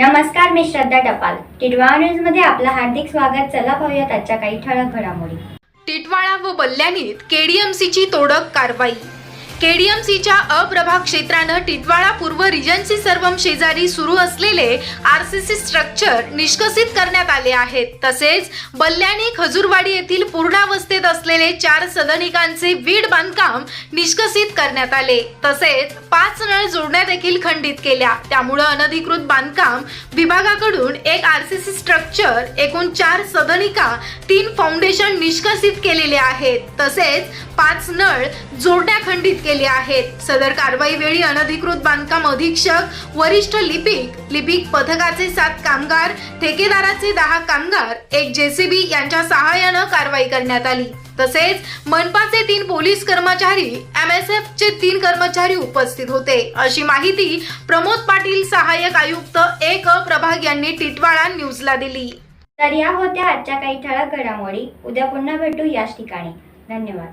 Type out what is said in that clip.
नमस्कार मी श्रद्धा टपाल. टिटवाळा न्यूजमध्ये आपलं हार्दिक स्वागत. चला पाहूयात आजच्या काही ठळक घडामोडी. टिटवाळा व बल्ल्यानीत केडीएमसीची तोडक कारवाई. केडीएमसीच्या अप्रभाग क्षेत्रानं टिटवाळा पूर्व रिजन्सी सर्वम शेजारी सुरू असलेले आरसीसी स्ट्रक्चर निष्कसित करण्यात आले आहेत. तसेच बल्ल्याणी खजूरवाडी येथील पूर्णावस्थेत असलेले चार सदनिकांचे वीड बांधकाम निष्कसित करण्यात आले. तसेच पाच नळ जोडण्या देखील खंडित केल्या. त्यामुळं अनधिकृत बांधकाम विभागाकडून एक आरसीसी स्ट्रक्चर एकूण चार सदनिका तीन फाउंडेशन निष्कसित केलेले आहेत. तसेच पाच नळ जोडण्या खंडित केल्या आहेत. सदर कारवाई वेळी अनधिकृत बांधकाम अधीक्षक वरिष्ठ लिपिक लिपिक पथकाचे सात कामगार ठेकेदाराचे दहा कामगार एक जेसीबी यांच्या सहाय्यानं कारवाई करण्यात आली. तसेच मनपाचे तीन पोलीस कर्मचारी एम एस एफ चे तीन कर्मचारी उपस्थित होते. अशी माहिती प्रमोद पाटील सहाय्यक आयुक्त एक प्रभाग यांनी टिटवाळा न्यूजला दिली. तर या होत्या आजच्या काही ठळक घडामोडी. उद्या पुन्हा भेटू याच ठिकाणी. धन्यवाद.